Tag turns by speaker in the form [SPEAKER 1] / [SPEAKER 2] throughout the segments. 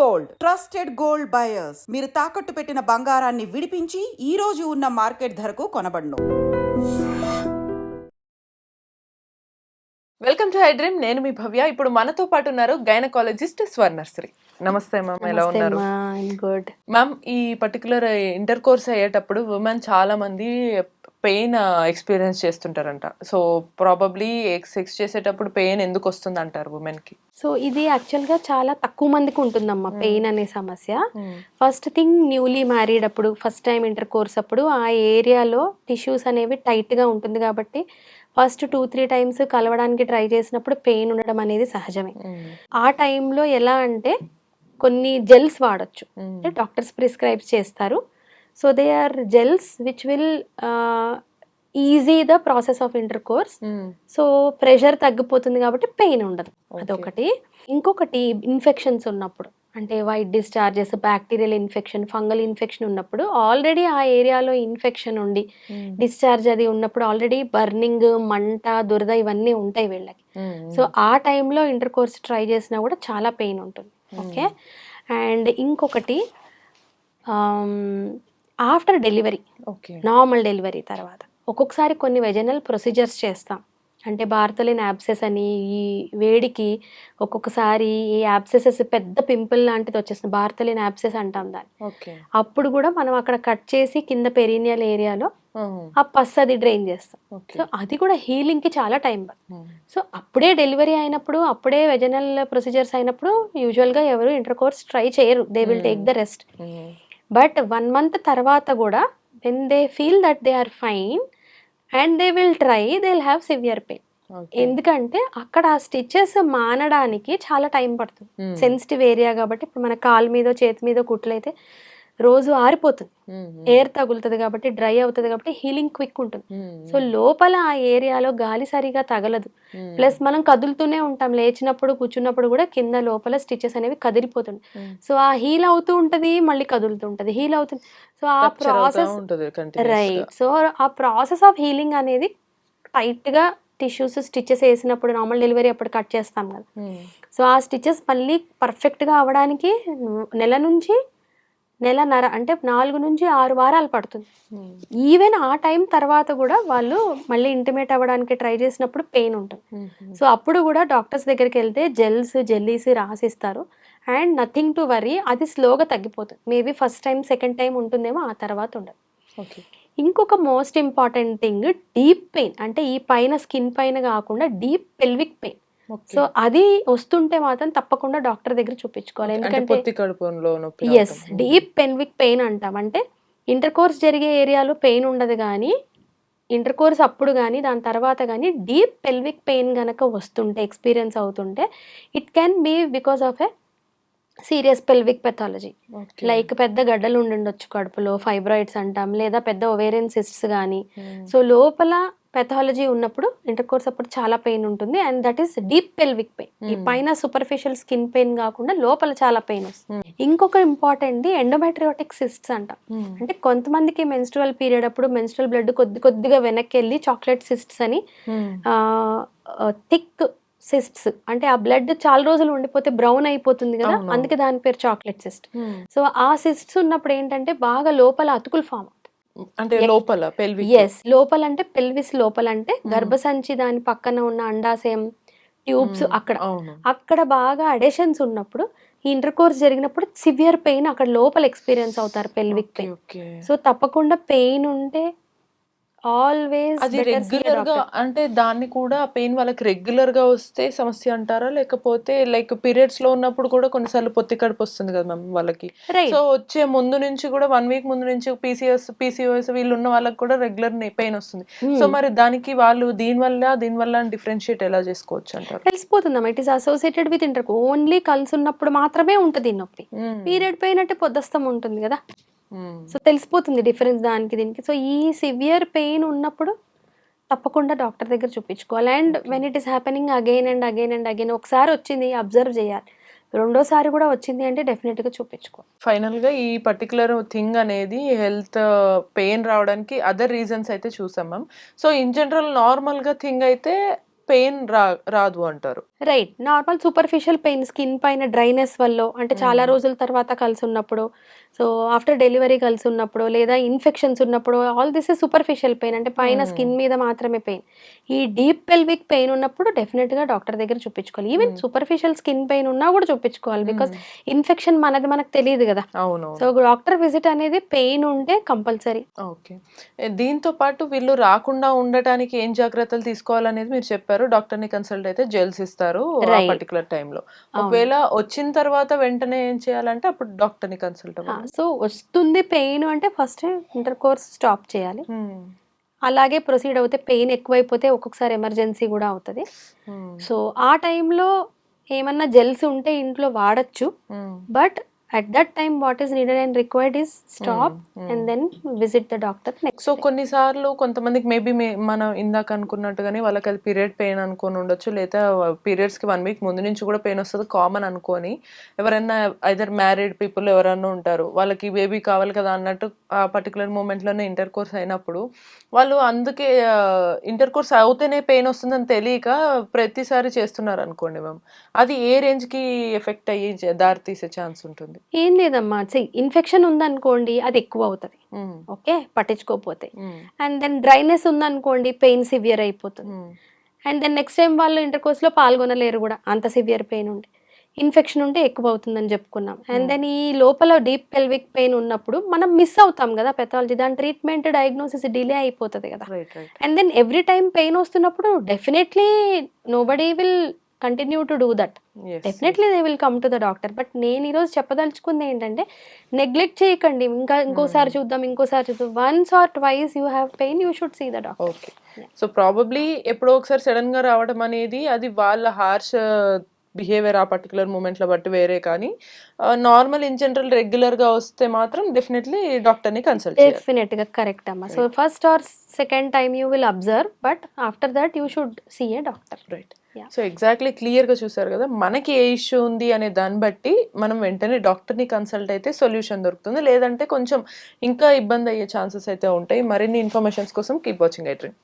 [SPEAKER 1] Gold. Trusted gold buyers. మీరు తాకట్టు పెట్టిన బంగారాన్ని విడిపించి ఈ రోజు ఉన్న మార్కెట్ ధరకు కొనబడును.
[SPEAKER 2] Welcome to hi dream. నేను మీ భవ్య. ఇప్పుడు మనతో పాటు ఉన్నారు గైనకాలజిస్ట్ స్వర్ణశ్రీ నమస్తే మ్యామ్ ఎలా ఉన్నారు?
[SPEAKER 3] గుడ్.
[SPEAKER 2] మ్యామ్ ఈ పర్టికులర్ ఇంటర్ కోర్స్ అయ్యేటప్పుడు ఉమెన్ చాలా మంది పెయిన్ ఎక్స్పీరియన్స్ చేస్తుంటారంట. సో ప్రాబబ్లీ సెక్స్ చేసేటప్పుడు పెయిన్ ఎందుకు వస్తుంది అంటారు ఉమెన్కి?
[SPEAKER 3] సో ఇది యాక్చువల్గా చాలా తక్కువ మందికి ఉంటుందమ్మా పెయిన్ అనే సమస్య. ఫస్ట్ థింగ్ న్యూలీ మ్యారీడ్ అప్పుడు ఫస్ట్ టైం ఇంటర్ కోర్స్ అప్పుడు ఆ ఏరియాలో టిష్యూస్ అనేవి టైట్గా ఉంటుంది కాబట్టి ఫస్ట్ టూ త్రీ టైమ్స్ కలవడానికి ట్రై చేసినప్పుడు పెయిన్ ఉండడం అనేది సహజమే. ఆ టైంలో ఎలా అంటే కొన్ని జెల్స్ వాడచ్చు. అంటే డాక్టర్స్ ప్రిస్క్రైబ్ చేస్తారు. So they are gels which will ease the process of intercourse so pressure తగ్గిపోతుంది కాబట్టి పెయిన్ ఉండదు. అదొకటి. ఇంకొకటి ఇన్ఫెక్షన్స్ ఉన్నప్పుడు అంటే white discharges bacterial infection fungal infection ఉన్నప్పుడు ఆల్రెడీ ఆ ఏరియాలో ఇన్ఫెక్షన్ ఉండి డిశ్చార్జ్ అది ఉన్నప్పుడు ఆల్రెడీ బర్నింగ్ మంట దురద ఇవన్నీ ఉంటాయి వీళ్ళకి. సో ఆ టైంలో ఇంటర్ కోర్స్ ట్రై చేసినా కూడా చాలా పెయిన్ ఉంటుంది. ఓకే అండ్ ఇంకొకటి after delivery
[SPEAKER 2] okay.
[SPEAKER 3] Normal delivery తర్వాత. ఒక్కొక్కసారి కొన్ని వెజనల్ ప్రొసీజర్స్ చేస్తాం. అంటే బార్తలిన్ యాబ్సెస్ అని ఈ వేడికి ఒక్కొక్కసారి ఈ యాబ్సెసెస్ పెద్ద పింపుల్ లాంటిది వచ్చేస్తుంది. బార్తలిన్ యాబ్సెస్ అంటాం దాన్ని. అప్పుడు కూడా మనం అక్కడ కట్ చేసి కింద పెరీనియల్ ఏరియాలో ఆ పస్ అది డ్రైన్ చేస్తాం. సో అది కూడా హీలింగ్కి చాలా టైం పడుతుంది. సో అప్పుడే డెలివరీ అయినప్పుడు అప్పుడే వెజనల్ ప్రొసీజర్స్ అయినప్పుడు యూజువల్గా ఎవరు ఇంటర్ కోర్స్ ట్రై చేయరు. They will take the rest. But one month తర్వాత కూడా when they feel that they are fine and they will try they will have severe pain ఎందుకంటే అక్కడ ఆ స్టిచెస్ మానడానికి చాలా టైం పడుతుంది. సెన్సిటివ్ ఏరియా కాబట్టి ఇప్పుడు మన కాలు మీద చేతి మీద కుట్లయితే రోజు ఆరిపోతుంది. ఎయిర్ తగులుతుంది కాబట్టి డ్రై అవుతుంది కాబట్టి హీలింగ్ క్విక్ ఉంటుంది. సో లోపల ఆ ఏరియాలో గాలి సరిగా తగలదు. ప్లస్ మనం కదులుతూనే ఉంటాం. లేచినప్పుడు కూర్చున్నప్పుడు కూడా కింద లోపల స్టిచెస్ అనేవి కదిలిపోతుంది సో ఆ హీల్ అవుతూ ఉంటది మళ్ళీ కదులుతూ ఉంటది. హీల్ అవుతుంది. సో ఆ ప్రాసెస్ రైట్ సో ఆ ప్రాసెస్ ఆఫ్ హీలింగ్ అనేది టైట్గా టిష్యూస్ స్టిచెస్ వేసినప్పుడు నార్మల్ డెలివరీ అప్పుడు కట్ చేస్తాం కదా. సో ఆ స్టిచెస్ మళ్ళీ perfect గా అవ్వడానికి నెల నుంచి నెలన్నర అంటే నాలుగు నుంచి ఆరు వారాలు పడుతుంది. ఈవెన్ ఆ టైం తర్వాత కూడా వాళ్ళు మళ్ళీ ఇంటిమేట్ అవ్వడానికి ట్రై చేసినప్పుడు పెయిన్ ఉంటుంది. సో అప్పుడు కూడా డాక్టర్స్ దగ్గరికి వెళ్తే జెల్స్ జెల్లీస్ రాసిస్తారు. అండ్ నథింగ్ టు వరీ అది స్లోగా తగ్గిపోతుంది. Maybe first time second time ఉంటుందేమో ఆ తర్వాత ఉండదు.
[SPEAKER 2] ఓకే.
[SPEAKER 3] ఇంకొక most important thing deep pain అంటే ఈ పైన స్కిన్ పైన కాకుండా డీప్ పెల్విక్ పెయిన్ సో అది వస్తుంటే మాత్రం తప్పకుండా డాక్టర్ దగ్గర చూపించుకోవాలి. ఎందుకంటే ఎస్ డీప్ పెన్విక్ పెయిన్ అంటాం. అంటే ఇంటర్ కోర్స్ జరిగే ఏరియాలో పెయిన్ ఉండదు కానీ ఇంటర్ కోర్స్ అప్పుడు కానీ దాని తర్వాత కానీ డీప్ పెల్విక్ పెయిన్ గనక వస్తుంటే ఎక్స్పీరియన్స్ అవుతుంటే it can be because of a serious pelvic pathology like పెద్ద గడ్డలు ఉండుండొచ్చు కడుపులో ఫైబ్రాయిడ్స్ అంటాం. లేదా పెద్ద ఒవేరియన్ సిస్ట్స్ కానీ సో లోపల పెథాలజీ ఉన్నప్పుడు ఇంటర్ కోర్స్ అప్పుడు చాలా పెయిన్ ఉంటుంది. And that is deep pelvic pain ఈ
[SPEAKER 2] Hmm.
[SPEAKER 3] పైన సూపర్ఫిషియల్ స్కిన్ పెయిన్ కాకుండా లోపల చాలా పెయిన్ వస్తుంది. ఇంకొక ఇంపార్టెంట్ ఎండోమెట్రియోటిక్ సిస్ట్స్ అంట. అంటే కొంతమందికి మెన్స్ట్రువల్ పీరియడ్ అప్పుడు మెన్స్ట్రువల్ బ్లడ్ కొద్ది కొద్దిగా వెనక్కి వెళ్ళి చాక్లెట్ సిస్ట్స్ అని థిక్ సిస్ట్స్ అంటే ఆ బ్లడ్ చాలా రోజులు ఉండిపోతే బ్రౌన్ అయిపోతుంది కదా. అందుకే దాని పేరు చాక్లెట్ సిస్ట్ సో ఆ సిస్ట్స్ ఉన్నప్పుడు ఏంటంటే బాగా లోపల అతుకులు ఫామ్
[SPEAKER 2] అంటే లోపల పెల్వి
[SPEAKER 3] ఎస్ లోపల అంటే పెల్విస్ లోపల అంటే గర్భసంచి దాని పక్కన ఉన్న అండాశయం ట్యూబ్స్ అక్కడ.
[SPEAKER 2] అవును.
[SPEAKER 3] అక్కడ బాగా అడేషన్స్ ఉన్నప్పుడు ఈ ఇంటర్ కోర్స్ జరిగినప్పుడు సివియర్ పెయిన్ అక్కడ లోపల ఎక్స్పీరియన్స్ అవుతారు పెల్విక్ పెయిన్ సో తప్పకుండా పెయిన్ ఉంటే ఆల్వేస్
[SPEAKER 2] అది రెగ్యులర్గా అంటే దాన్ని కూడా పెయిన్ వాళ్ళకి రెగ్యులర్గా వస్తే సమస్య అంటారా? లేకపోతే లైక్ పీరియడ్స్లో ఉన్నప్పుడు కూడా కొన్నిసార్లు పొత్తి కడుపు వస్తుంది కదా మ్యామ్ వాళ్ళకి. సో వచ్చే ముందు నుంచి కూడా వన్ వీక్ ముందు నుంచి పీసీఎస్ పీసీఓఎస్ వీళ్ళు ఉన్న వాళ్ళకి కూడా రెగ్యులర్ పెయిన్ వస్తుంది.
[SPEAKER 3] Hmm.
[SPEAKER 2] సో మరి దానికి వాళ్ళు దీని వల్ల దీని వల్ల డిఫరెన్షియేట్ ఎలా చేసుకోవచ్చు అంటారు?
[SPEAKER 3] తెలిసిపోతుందమ్మా it is associated with inter only కలిసి ఉన్నప్పుడు మాత్రమే ఉంటుంది నొప్పి.
[SPEAKER 2] Hmm.
[SPEAKER 3] పీరియడ్ పెయిన్ అంటే పొద్దస్తం ఉంటుంది కదా.
[SPEAKER 2] Hmm.
[SPEAKER 3] సో తెలిసిపోతుంది డిఫరెన్స్ దానికి దీనికి. సో ఈ సివియర్ పెయిన్ ఉన్నప్పుడు తప్పకుండా డాక్టర్ దగ్గర చూపించుకోవాలి. And when it is happening again and again and again ఒకసారి వచ్చింది అబ్జర్వ్ చేయాలి. రెండోసారి కూడా వచ్చింది అంటే డెఫినెట్గా చూపించుకోవాలి.
[SPEAKER 2] ఫైనల్గా ఈ పర్టికులర్ థింగ్ అనేది హెల్త్ పెయిన్ రావడానికి అదర్ రీజన్స్ అయితే చూసాం మ్యామ్ సో ఇన్ జనరల్ నార్మల్గా థింగ్ అయితే పెయిన్ రా రాదు అంటారు.
[SPEAKER 3] Right normal superficial pain skin పైన డ్రైనెస్ వల్ల అంటే చాలా
[SPEAKER 2] Hmm.
[SPEAKER 3] రోజుల తర్వాత కలిసి ఉన్నప్పుడు సో ఆఫ్టర్ డెలివరీ కలిసి ఉన్నప్పుడు లేదా ఇన్ఫెక్షన్స్ ఉన్నప్పుడు all this is superficial pain అంటే పైన
[SPEAKER 2] Hmm.
[SPEAKER 3] స్కిన్ మీద మాత్రమే పెయిన్ ఈ డీప్ పెల్విక్ పెయిన్ ఉన్నప్పుడు డెఫినెట్గా డాక్టర్ దగ్గర చూపించుకోవాలి. Even
[SPEAKER 2] Hmm.
[SPEAKER 3] Superficial skin pain ఉన్నా కూడా చూపించుకోవాలి బికాస్. ఇన్ఫెక్షన్ మనది మనకు తెలియదు కదా.
[SPEAKER 2] అవును
[SPEAKER 3] సో డాక్టర్ విజిట్ అనేది పెయిన్ ఉంటే కంపల్సరీ
[SPEAKER 2] ఓకే దీంతో పాటు వీళ్ళు రాకుండా ఉండటానికి ఏం జాగ్రత్తలు తీసుకోవాలనేది మీరు చెప్పారు. డాక్టర్ని కన్సల్ట్ అయితే జెల్స్ ఇస్తారు. పర్టికులర్ టైంలో ఒకవేళ వచ్చిన తర్వాత వెంటనే ఏం చేయాలంటే అప్పుడు డాక్టర్ని కన్సల్ట్ అవ్వాలి.
[SPEAKER 3] సో వస్తుంది పెయిన్ అంటే ఫస్ట్ ఇంటర్ కోర్స్ స్టాప్ చేయాలి. అలాగే ప్రొసీడ్ అవుతే పెయిన్ ఎక్కువైపోతే ఒక్కొక్కసారి ఎమర్జెన్సీ కూడా అవుతుంది. సో ఆ టైంలో ఏమన్నా జెల్స్ ఉంటే ఇంట్లో వాడచ్చు. But at that time what is needed and required is stop and then visit the doctor
[SPEAKER 2] so
[SPEAKER 3] next
[SPEAKER 2] కొన్నిసార్లు కొంతమందికి మేబీ మనం ఇందాక అనుకున్నట్టుగానే వాళ్ళకి అది పీరియడ్ పెయిన్ అనుకొని ఉండొచ్చు లేదా periods కి వన్ వీక్ ముందు నుంచి కూడా పెయిన్ వస్తుంది కామన్ అనుకొని. ఎవరైనా ఐదర్ మ్యారీడ్ పీపుల్ ఎవరైనా ఉంటారు వాళ్ళకి బేబీ కావాలి కదా అన్నట్టు ఆ పర్టికులర్ మూమెంట్లోనే ఇంటర్ కోర్స్ అయినప్పుడు వాళ్ళు అందుకే ఇంటర్ కోర్స్ అవుతేనే పెయిన్ వస్తుందని తెలియక ప్రతిసారి చేస్తున్నారు అనుకోండి మ్యామ్ అది ఏ రేంజ్కి ఎఫెక్ట్ అయ్యి దారి తీసే ఛాన్స్ ఉంటుంది?
[SPEAKER 3] ఏం లేదమ్మా. ఇన్ఫెక్షన్ ఉందనుకోండి అది ఎక్కువ అవుతుంది. ఓకే? పట్టించుకోకపోతే. అండ్ దెన్ డ్రైనెస్ ఉందనుకోండి పెయిన్ సివియర్ అయిపోతుంది. అండ్ దెన్ నెక్స్ట్ టైం వాళ్ళు ఇంటర్ కోర్స్లో పాల్గొనలేరు కూడా. అంత సివియర్ పెయిన్ ఉంటే. ఇన్ఫెక్షన్ ఉంటే ఎక్కువ అవుతుందని చెప్పుకున్నాం. అండ్. దెన్ ఈ లోపల డీప్ పెల్విక్ పెయిన్ ఉన్నప్పుడు మనం మిస్ అవుతాం కదా పెథాలజీ. దాని ట్రీట్మెంట్ డయాగ్నోసిస్ డిలే అయిపోతుంది కదా. And then every time pain వస్తున్నప్పుడు definitely nobody will continue to do that definitely they will come to the doctor but నేను ఈరోజు చెప్పదలుచుకుంది ఏంటంటే నెగ్లెక్ట్ చేయకండి. ఇంకా ఇంకోసారి
[SPEAKER 2] Hmm.
[SPEAKER 3] చూద్దాం ఇంకోసారి చూద్దాం. Once or twice you have pain you should see the doctor
[SPEAKER 2] okay so probably ఎప్పుడో ఒకసారి సడన్గా రావడం అనేది అది వాళ్ళ హార్ష్ బిహేవియర్ ఆ పర్టికులర్ మూమెంట్లో బట్టి వేరే కానీ నార్మల్ ఇన్ జనరల్ రెగ్యులర్గా వస్తే మాత్రం డెఫినెట్లీ డాక్టర్ని కన్సల్ట్ చేయాలి.
[SPEAKER 3] డెఫినెట్గా కరెక్ట్ అమ్మా so. First or second time you will observe but after that you should see a doctor
[SPEAKER 2] right. So exactly క్లియర్గా చూసారు కదా మనకి ఏ ఇష్యూ ఉంది అనే దాన్ని బట్టి మనం వెంటనే డాక్టర్ని కన్సల్ట్ అయితే సొల్యూషన్ దొరుకుతుంది లేదంటే కొంచెం ఇంకా ఇబ్బంది అయ్యే ఛాన్సెస్ అయితే ఉంటాయి మరిన్ని ఇన్ఫర్మేషన్స్ కోసం keep watching I dream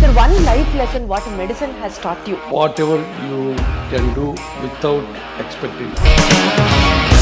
[SPEAKER 4] Sir, one life lesson what medicine has taught you.
[SPEAKER 5] whatever you can do without expecting.